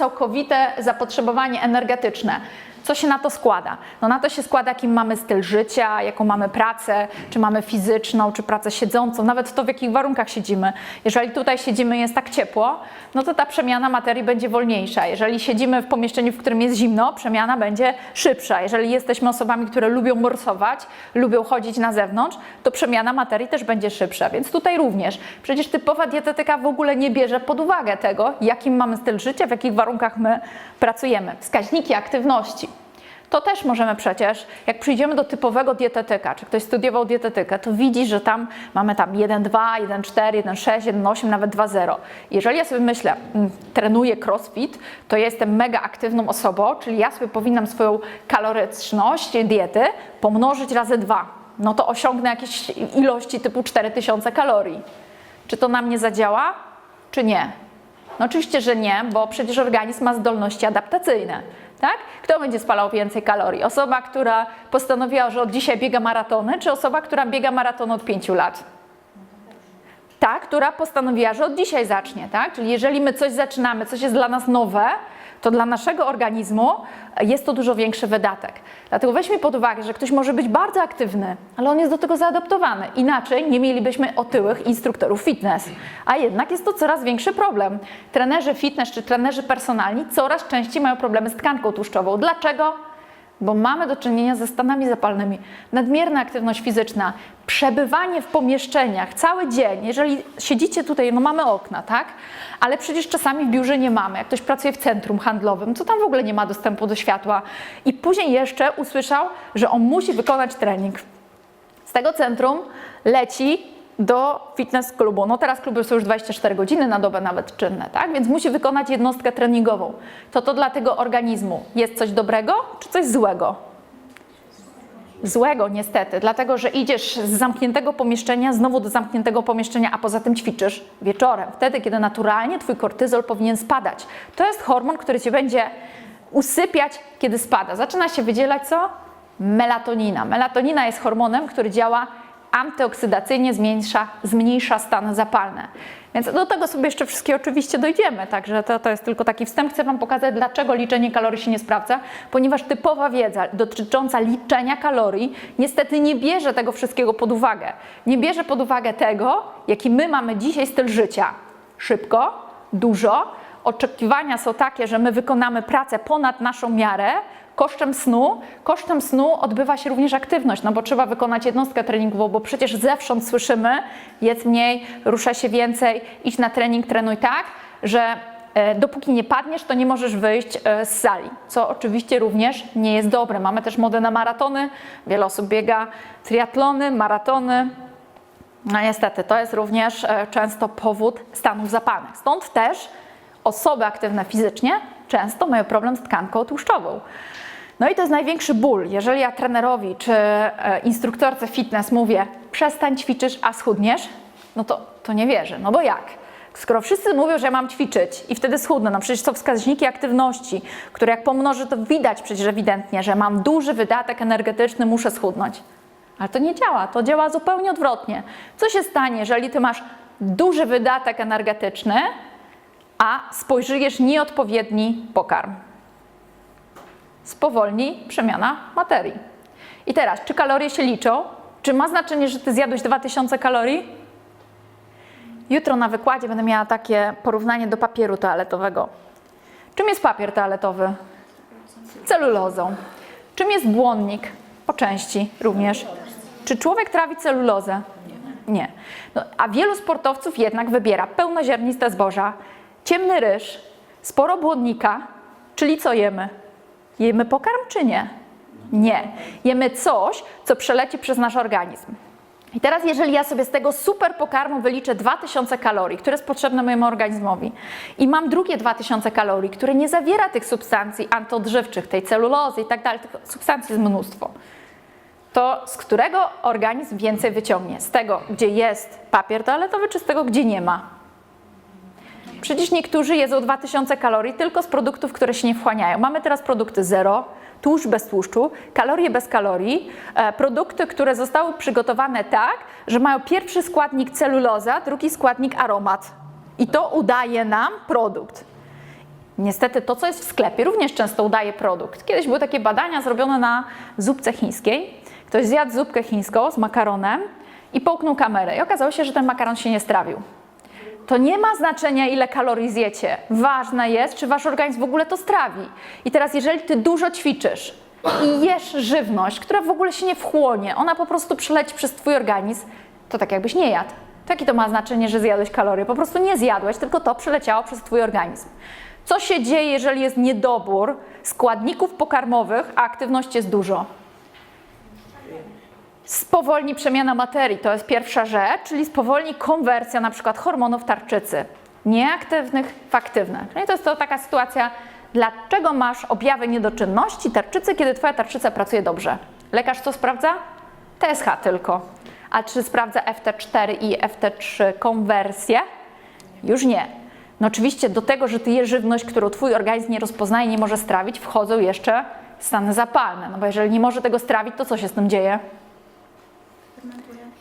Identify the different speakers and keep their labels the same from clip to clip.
Speaker 1: całkowite zapotrzebowanie energetyczne. Co się na to składa? No na to się składa, jaki mamy styl życia, jaką mamy pracę, czy mamy fizyczną, czy pracę siedzącą, nawet to, w jakich warunkach siedzimy. Jeżeli tutaj siedzimy jest tak ciepło, no to ta przemiana materii będzie wolniejsza. Jeżeli siedzimy w pomieszczeniu, w którym jest zimno, przemiana będzie szybsza. Jeżeli jesteśmy osobami, które lubią morsować, lubią chodzić na zewnątrz, to przemiana materii też będzie szybsza. Więc tutaj również. Przecież typowa dietetyka w ogóle nie bierze pod uwagę tego, jakim mamy styl życia, w jakich warunkach my pracujemy. Wskaźniki aktywności. To też możemy przecież, jak przyjdziemy do typowego dietetyka, czy ktoś studiował dietetykę, to widzi, że tam mamy tam 1,2, 1,4, 1,6, 1,8, nawet 2,0. Jeżeli ja sobie myślę, mm, trenuję crossfit, to ja jestem mega aktywną osobą, czyli ja sobie powinnam swoją kaloryczność diety pomnożyć razy dwa. No to osiągnę jakieś ilości typu 4000 kalorii. Czy to na mnie zadziała, czy nie? No oczywiście, że nie, bo przecież organizm ma zdolności adaptacyjne. Tak? Kto będzie spalał więcej kalorii? Osoba, która postanowiła, że od dzisiaj biega maratony, czy osoba, która biega maraton od 5 lat? Ta, która postanowiła, że od dzisiaj zacznie, tak? Czyli jeżeli my coś zaczynamy, coś jest dla nas nowe, to dla naszego organizmu jest to dużo większy wydatek. Dlatego weźmy pod uwagę, że ktoś może być bardzo aktywny, ale on jest do tego zaadaptowany. Inaczej nie mielibyśmy otyłych instruktorów fitness. A jednak jest to coraz większy problem. Trenerzy fitness czy trenerzy personalni coraz częściej mają problemy z tkanką tłuszczową. Dlaczego? Bo mamy do czynienia ze stanami zapalnymi. Nadmierna aktywność fizyczna, przebywanie w pomieszczeniach cały dzień. Jeżeli siedzicie tutaj, no mamy okna, tak? Ale przecież czasami w biurze nie mamy. Jak ktoś pracuje w centrum handlowym, to tam w ogóle nie ma dostępu do światła. I później jeszcze usłyszał, że on musi wykonać trening. Z tego centrum leci do fitness klubu. No teraz kluby są już 24 godziny na dobę nawet czynne, tak? Więc musi wykonać jednostkę treningową. To to dla tego organizmu jest coś dobrego czy coś złego? Złego niestety, dlatego że idziesz z zamkniętego pomieszczenia znowu do zamkniętego pomieszczenia, a poza tym ćwiczysz wieczorem, wtedy kiedy naturalnie twój kortyzol powinien spadać. To jest hormon, który cię będzie usypiać, kiedy spada. Zaczyna się wydzielać co? Melatonina. Melatonina jest hormonem, który działa antyoksydacyjnie zmniejsza, zmniejsza stany zapalne. Więc do tego sobie jeszcze wszystkie oczywiście dojdziemy, także to, to jest tylko taki wstęp. Chcę Wam pokazać, dlaczego liczenie kalorii się nie sprawdza, ponieważ typowa wiedza dotycząca liczenia kalorii niestety nie bierze tego wszystkiego pod uwagę. Nie bierze pod uwagę tego, jaki my mamy dzisiaj styl życia. Szybko, dużo, oczekiwania są takie, że my wykonamy pracę ponad naszą miarę, kosztem snu. Kosztem snu odbywa się również aktywność, no bo trzeba wykonać jednostkę treningową, bo przecież zewsząd słyszymy, jedz mniej, rusza się więcej, idź na trening, trenuj tak, że e, dopóki nie padniesz, to nie możesz wyjść e, z sali, co oczywiście również nie jest dobre. Mamy też modę na maratony, wiele osób biega triatlony, maratony, no niestety, to jest również e, często powód stanów zapalnych. Stąd też osoby aktywne fizycznie często mają problem z tkanką tłuszczową. No i to jest największy ból. Jeżeli ja trenerowi czy e, instruktorce fitness mówię, przestań ćwiczysz, a schudniesz, no to, to nie wierzę. No bo jak? Skoro wszyscy mówią, że ja mam ćwiczyć i wtedy schudnę, no przecież są wskaźniki aktywności, które jak pomnożę, to widać przecież ewidentnie, że mam duży wydatek energetyczny, muszę schudnąć. Ale to nie działa, to działa zupełnie odwrotnie. Co się stanie, jeżeli ty masz duży wydatek energetyczny, a spożyjesz nieodpowiedni pokarm? Spowolni przemiana materii. I teraz, czy kalorie się liczą? Czy ma znaczenie, że ty zjadłeś 2000 kalorii? Jutro na wykładzie będę miała takie porównanie do papieru toaletowego. Czym jest papier toaletowy? Celulozą. Czym jest błonnik? Po części również. Czy człowiek trawi celulozę? Nie. No, a wielu sportowców jednak wybiera pełnoziarniste zboża, ciemny ryż, sporo błonnika, czyli co jemy? Jemy pokarm czy nie? Nie. Jemy coś, co przeleci przez nasz organizm. I teraz, jeżeli ja sobie z tego super pokarmu wyliczę 2000 kalorii, które jest potrzebne mojemu organizmowi, i mam drugie 2000 kalorii, które nie zawiera tych substancji antyodżywczych, tej celulozy i tak dalej, tych substancji jest mnóstwo, to z którego organizm więcej wyciągnie? Z tego, gdzie jest papier toaletowy, czy z tego, gdzie nie ma? Przecież niektórzy jedzą 2000 kalorii tylko z produktów, które się nie wchłaniają. Mamy teraz produkty zero, tłuszcz bez tłuszczu, kalorie bez kalorii, e, produkty, które zostały przygotowane tak, że mają pierwszy składnik celuloza, drugi składnik aromat. I to udaje nam produkt. Niestety to, co jest w sklepie, również często udaje produkt. Kiedyś były takie badania zrobione na zupce chińskiej. Ktoś zjadł zupkę chińską z makaronem i połknął kamerę i okazało się, że ten makaron się nie strawił. To nie ma znaczenia, ile kalorii zjecie. Ważne jest, czy wasz organizm w ogóle to strawi. I teraz, jeżeli ty dużo ćwiczysz i jesz żywność, która w ogóle się nie wchłonie, ona po prostu przeleci przez twój organizm, to tak jakbyś nie jadł. To jakie to ma znaczenie, że zjadłeś kalorie? Po prostu nie zjadłeś, tylko to przeleciało przez twój organizm. Co się dzieje, jeżeli jest niedobór składników pokarmowych, a aktywności jest dużo? Spowolni przemiana materii, to jest pierwsza rzecz, czyli spowolni konwersja na przykład hormonów tarczycy, nieaktywnych w aktywne. Czyli to jest to taka sytuacja, dlaczego masz objawy niedoczynności tarczycy, kiedy twoja tarczyca pracuje dobrze. Lekarz co sprawdza? TSH tylko. A czy sprawdza FT4 i FT3 konwersję? Już nie. No oczywiście do tego, że ty jesz żywność, którą twój organizm nie rozpoznaje, nie może strawić, wchodzą jeszcze stany zapalne. No bo jeżeli nie może tego strawić, to co się z tym dzieje?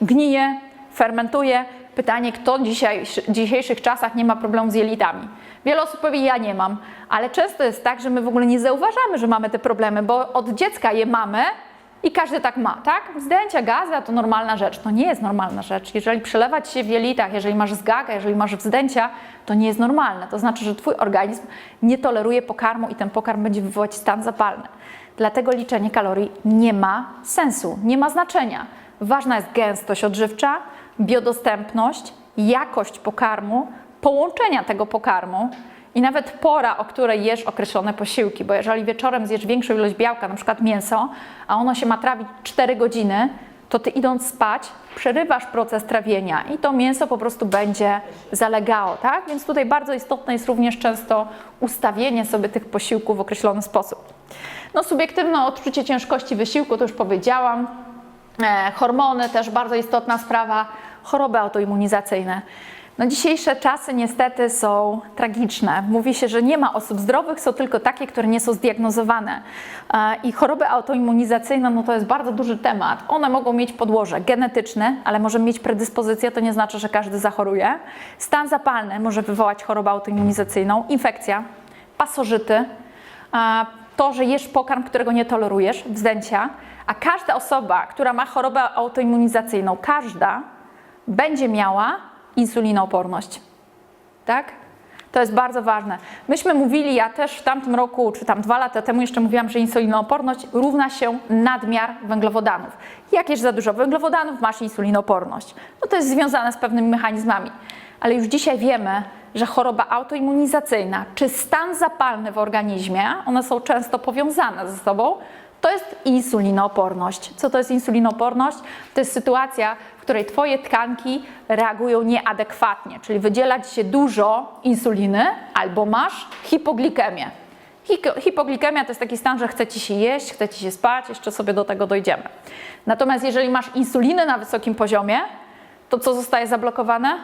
Speaker 1: Gnije, fermentuje. Pytanie, kto dzisiaj, w dzisiejszych czasach nie ma problemu z jelitami? Wiele osób powie, ja nie mam, ale często jest tak, że my w ogóle nie zauważamy, że mamy te problemy, bo od dziecka je mamy i każdy tak ma, tak? Zdjęcia gaza to normalna rzecz. To nie jest normalna rzecz. Jeżeli przelewać się w jelitach, jeżeli masz zgagę, jeżeli masz wzdęcia, to nie jest normalne. To znaczy, że Twój organizm nie toleruje pokarmu i ten pokarm będzie wywołać stan zapalny. Dlatego liczenie kalorii nie ma sensu, nie ma znaczenia. Ważna jest gęstość odżywcza, biodostępność, jakość pokarmu, połączenia tego pokarmu i nawet pora, o której jesz określone posiłki, bo jeżeli wieczorem zjesz większą ilość białka, na przykład mięso, a ono się ma trawić 4 godziny, to ty idąc spać, przerywasz proces trawienia i to mięso po prostu będzie zalegało, tak? Więc tutaj bardzo istotne jest również często ustawienie sobie tych posiłków w określony sposób. No subiektywne odczucie ciężkości wysiłku, to już powiedziałam. E, hormony też bardzo istotna sprawa, choroby autoimmunizacyjne. No dzisiejsze czasy niestety są tragiczne. Mówi się, że nie ma osób zdrowych, są tylko takie, które nie są zdiagnozowane. E, I choroby autoimmunizacyjne no to jest bardzo duży temat. One mogą mieć podłoże genetyczne, ale może mieć predyspozycję, to nie znaczy, że każdy zachoruje. Stan zapalny może wywołać chorobę autoimmunizacyjną, infekcja, pasożyty, e, to, że jesz pokarm, którego nie tolerujesz, wzdęcia, a każda osoba, która ma chorobę autoimmunizacyjną, każda będzie miała insulinooporność. Tak? To jest bardzo ważne. Myśmy mówili, ja też w tamtym roku, czy tam dwa lata temu jeszcze mówiłam, że insulinooporność równa się nadmiar węglowodanów. Jak jesz za dużo węglowodanów, masz insulinooporność. No to jest związane z pewnymi mechanizmami. Ale już dzisiaj wiemy, że choroba autoimmunizacyjna czy stan zapalny w organizmie, one są często powiązane ze sobą, to jest insulinooporność. Co to jest insulinooporność? To jest sytuacja, w której Twoje tkanki reagują nieadekwatnie, czyli wydziela Ci się dużo insuliny albo masz hipoglikemię. Hipoglikemia to jest taki stan, że chce Ci się jeść, chce Ci się spać, jeszcze sobie do tego dojdziemy. Natomiast jeżeli masz insulinę na wysokim poziomie, to co zostaje zablokowane?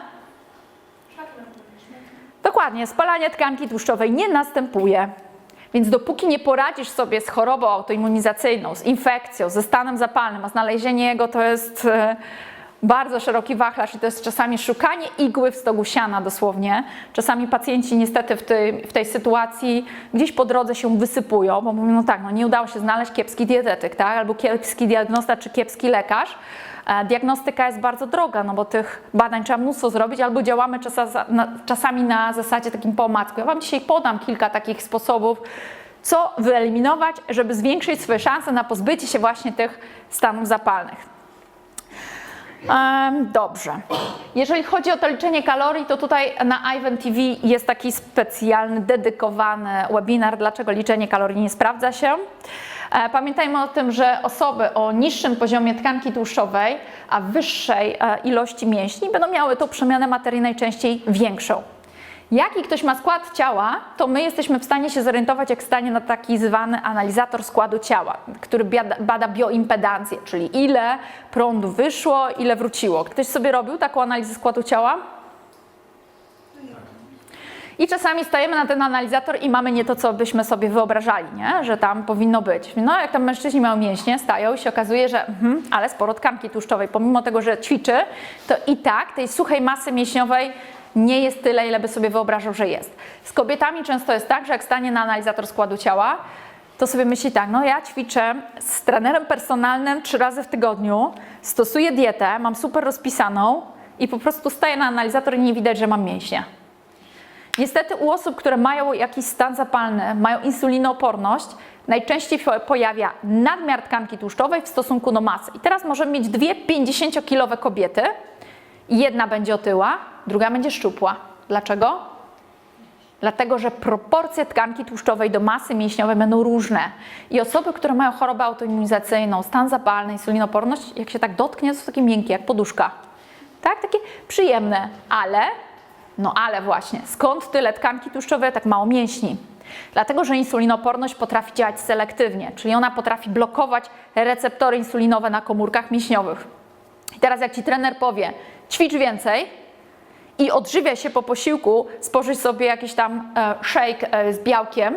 Speaker 1: Dokładnie, spalanie tkanki tłuszczowej nie następuje. Więc dopóki nie poradzisz sobie z chorobą autoimmunizacyjną, z infekcją, ze stanem zapalnym, a znalezienie jego to jest e, bardzo szeroki wachlarz i to jest czasami szukanie igły w stogu siana dosłownie. Czasami pacjenci niestety w tej, w tej sytuacji gdzieś po drodze się wysypują, bo mówią, no tak, no nie udało się znaleźć kiepski dietetyk, tak? albo kiepski diagnosta czy kiepski lekarz. E, diagnostyka jest bardzo droga, no bo tych badań trzeba mnóstwo zrobić, albo działamy czasami na zasadzie takim po omacku. Ja Wam dzisiaj podam kilka takich sposobów, co wyeliminować, żeby zwiększyć swoje szanse na pozbycie się właśnie tych stanów zapalnych. Dobrze. Jeżeli chodzi o to liczenie kalorii, to tutaj na Ivan TV jest taki specjalny, dedykowany webinar, dlaczego liczenie kalorii nie sprawdza się. E, pamiętajmy o tym, że osoby o niższym poziomie tkanki tłuszczowej, a wyższej e, ilości mięśni będą miały tą przemianę materii najczęściej większą. Jaki ktoś ma skład ciała, to my jesteśmy w stanie się zorientować, jak stanie na taki zwany analizator składu ciała, który bada bioimpedancję, czyli ile prądu wyszło, ile wróciło. Ktoś sobie robił taką analizę składu ciała? I czasami stajemy na ten analizator i mamy nie to, co byśmy sobie wyobrażali, nie? że tam powinno być. No, jak tam mężczyźni mają mięśnie, stają i się okazuje, że mhm, ale sporo tkanki tłuszczowej, pomimo tego, że ćwiczy, to i tak tej suchej masy mięśniowej nie jest tyle, ile by sobie wyobrażał, że jest. Z kobietami często jest tak, że jak stanie na analizator składu ciała, to sobie myśli tak, no ja ćwiczę z trenerem personalnym trzy razy w tygodniu, stosuję dietę, mam super rozpisaną i po prostu staję na analizator i nie widać, że mam mięśnie. Niestety u osób, które mają jakiś stan zapalny, mają insulinooporność, najczęściej po- pojawia nadmiar tkanki tłuszczowej w stosunku do masy. I teraz możemy mieć dwie 50-kilowe kobiety, jedna będzie otyła, druga będzie szczupła. Dlaczego? Dlatego, że proporcje tkanki tłuszczowej do masy mięśniowej będą różne. I osoby, które mają chorobę autoimmunizacyjną, stan zapalny, insulinoporność, jak się tak dotknie, to są takie miękkie, jak poduszka. Tak? Takie przyjemne, ale, no ale właśnie, skąd tyle tkanki tłuszczowej, tak mało mięśni? Dlatego, że insulinoporność potrafi działać selektywnie, czyli ona potrafi blokować receptory insulinowe na komórkach mięśniowych. I teraz jak Ci trener powie, ćwicz więcej, i odżywia się po posiłku, spożyć sobie jakiś tam e, shake e, z białkiem,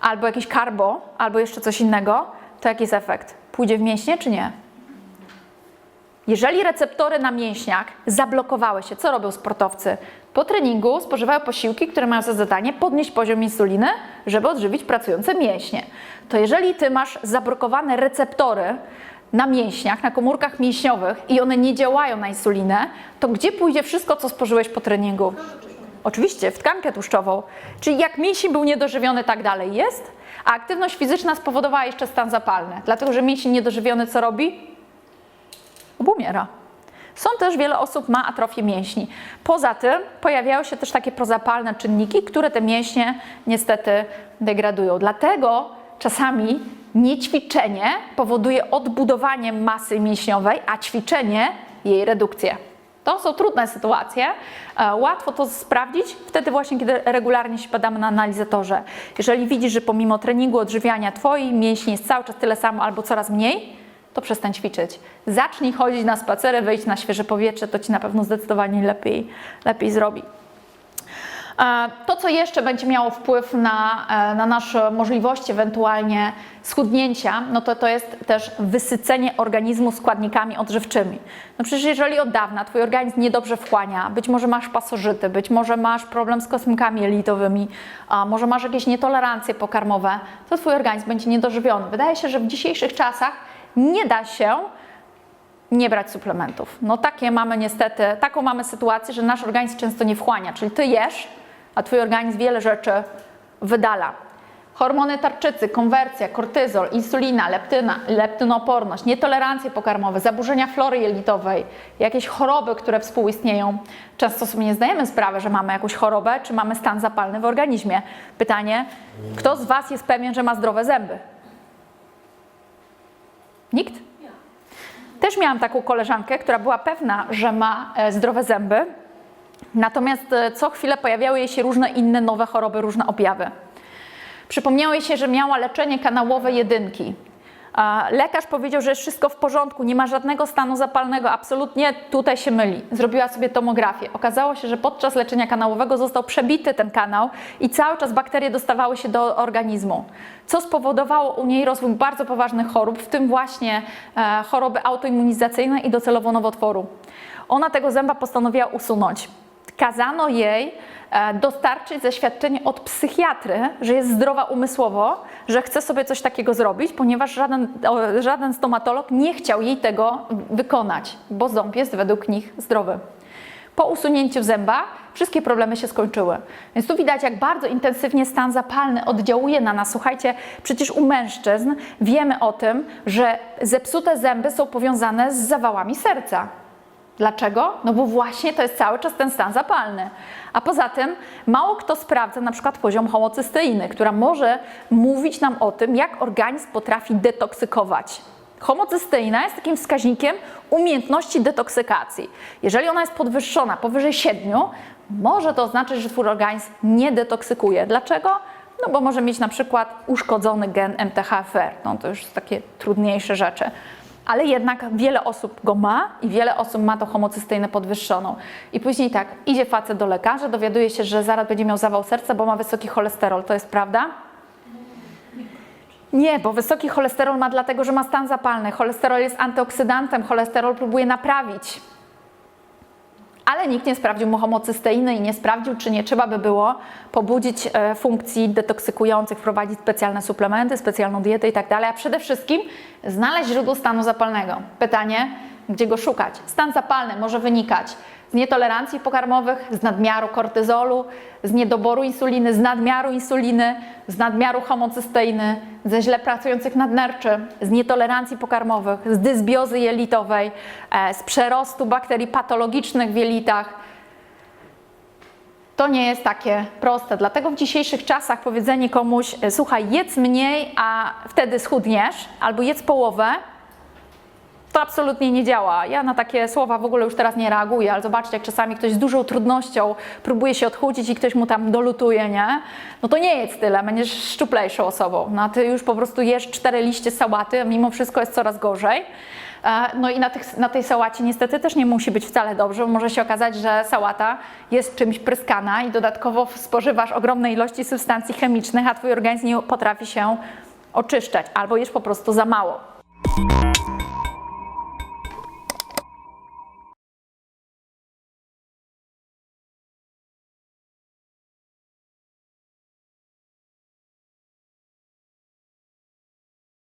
Speaker 1: albo jakiś carbo, albo jeszcze coś innego, to jaki jest efekt? Pójdzie w mięśnie czy nie? Jeżeli receptory na mięśniach zablokowały się, co robią sportowcy? Po treningu spożywają posiłki, które mają za zadanie podnieść poziom insuliny, żeby odżywić pracujące mięśnie. To jeżeli ty masz zablokowane receptory na mięśniach, na komórkach mięśniowych i one nie działają na insulinę, to gdzie pójdzie wszystko, co spożyłeś po treningu? Oczywiście, w tkankę tłuszczową. Czyli jak mięsień był niedożywiony, tak dalej jest, a aktywność fizyczna spowodowała jeszcze stan zapalny. Dlatego, że mięsień niedożywiony co robi? obumiera. Są też wiele osób ma atrofię mięśni. Poza tym pojawiają się też takie prozapalne czynniki, które te mięśnie niestety degradują. Dlatego czasami niećwiczenie powoduje odbudowanie masy mięśniowej, a ćwiczenie jej redukcję. To są trudne sytuacje. E, Łatwo to sprawdzić wtedy właśnie, kiedy regularnie się badamy na analizatorze. Jeżeli widzisz, że pomimo treningu, odżywiania twoi mięśni jest cały czas tyle samo albo coraz mniej, to przestań ćwiczyć. Zacznij chodzić na spacery, wyjść na świeże powietrze, to ci na pewno zdecydowanie lepiej, lepiej zrobi. E, To, co jeszcze będzie miało wpływ na, e, na nasze możliwości ewentualnie schudnięcia, no to to jest też wysycenie organizmu składnikami odżywczymi. No przecież jeżeli od dawna Twój organizm niedobrze wchłania, być może masz pasożyty, być może masz problem z kosmykami jelitowymi, a może masz jakieś nietolerancje pokarmowe, to Twój organizm będzie niedożywiony. Wydaje się, że w dzisiejszych czasach nie da się nie brać suplementów. No takie mamy niestety, taką mamy sytuację, że nasz organizm często nie wchłania, czyli ty jesz, a twój organizm wiele rzeczy wydala. Hormony tarczycy, konwersja, kortyzol, insulina, leptyna, leptynooporność, nietolerancje pokarmowe, zaburzenia flory jelitowej, jakieś choroby, które współistnieją. Często sobie nie zdajemy sprawy, że mamy jakąś chorobę, czy mamy stan zapalny w organizmie. Pytanie, kto z Was jest pewien, że ma zdrowe zęby? Nikt? Też miałam taką koleżankę, która była pewna, że ma e, zdrowe zęby, natomiast e, co chwilę pojawiały jej się różne inne nowe choroby, różne objawy. Przypomniało jej się, że miała leczenie kanałowe jedynki. Lekarz powiedział, że jest wszystko w porządku, nie ma żadnego stanu zapalnego, absolutnie tutaj się myli. Zrobiła sobie tomografię. Okazało się, że podczas leczenia kanałowego został przebity ten kanał i cały czas bakterie dostawały się do organizmu, co spowodowało u niej rozwój bardzo poważnych chorób, w tym właśnie e, choroby autoimmunizacyjne i docelowo nowotworu. Ona tego zęba postanowiła usunąć. Kazano jej e, dostarczyć zaświadczenie od psychiatry, że jest zdrowa umysłowo, że chce sobie coś takiego zrobić, ponieważ żaden, żaden stomatolog nie chciał jej tego wykonać, bo ząb jest według nich zdrowy. Po usunięciu zęba wszystkie problemy się skończyły. Więc tu widać, jak bardzo intensywnie stan zapalny oddziałuje na nas. Słuchajcie, przecież u mężczyzn wiemy o tym, że zepsute zęby są powiązane z zawałami serca. Dlaczego? No bo właśnie to jest cały czas ten stan zapalny. A poza tym mało kto sprawdza na przykład poziom homocysteiny, która może mówić nam o tym, jak organizm potrafi detoksykować. Homocysteina jest takim wskaźnikiem umiejętności detoksykacji. Jeżeli ona jest podwyższona powyżej 7, może to oznaczać, że twój organizm nie detoksykuje. Dlaczego? No bo może mieć na przykład uszkodzony gen MTHFR. No to już takie trudniejsze rzeczy ale jednak wiele osób go ma i wiele osób ma to homocysteinę podwyższoną. I później tak, idzie facet do lekarza, dowiaduje się, że zaraz będzie miał zawał serca, bo ma wysoki cholesterol. To jest prawda? Nie, bo wysoki cholesterol ma dlatego, że ma stan zapalny. Cholesterol jest antyoksydantem, cholesterol próbuje naprawić. Ale nikt nie sprawdził mu homocysteiny i nie sprawdził, czy nie trzeba by było pobudzić e, funkcji detoksykujących, wprowadzić specjalne suplementy, specjalną dietę i tak a przede wszystkim znaleźć źródło stanu zapalnego. Pytanie, gdzie go szukać? Stan zapalny może wynikać nietolerancji pokarmowych, z nadmiaru kortyzolu, z niedoboru insuliny, z nadmiaru insuliny, z nadmiaru homocysteiny, ze źle pracujących nadnerczy, z nietolerancji pokarmowych, z dysbiozy jelitowej, e, z przerostu bakterii patologicznych w jelitach. To nie jest takie proste. Dlatego w dzisiejszych czasach powiedzenie komuś, e, słuchaj, jedz mniej, a wtedy schudniesz, albo jedz połowę, to absolutnie nie działa. Ja na takie słowa w ogóle już teraz nie reaguję, ale zobaczcie, jak czasami ktoś z dużą trudnością próbuje się odchudzić i ktoś mu tam dolutuje, nie? No to nie jest tyle, będziesz szczuplejszą osobą. No a ty już po prostu jesz cztery liście sałaty, a mimo wszystko jest coraz gorzej. E, No i na, tych, na tej sałacie niestety też nie musi być wcale dobrze, bo może się okazać, że sałata jest czymś pryskana i dodatkowo spożywasz ogromne ilości substancji chemicznych, a twój organizm nie potrafi się oczyszczać albo jesz po prostu za mało.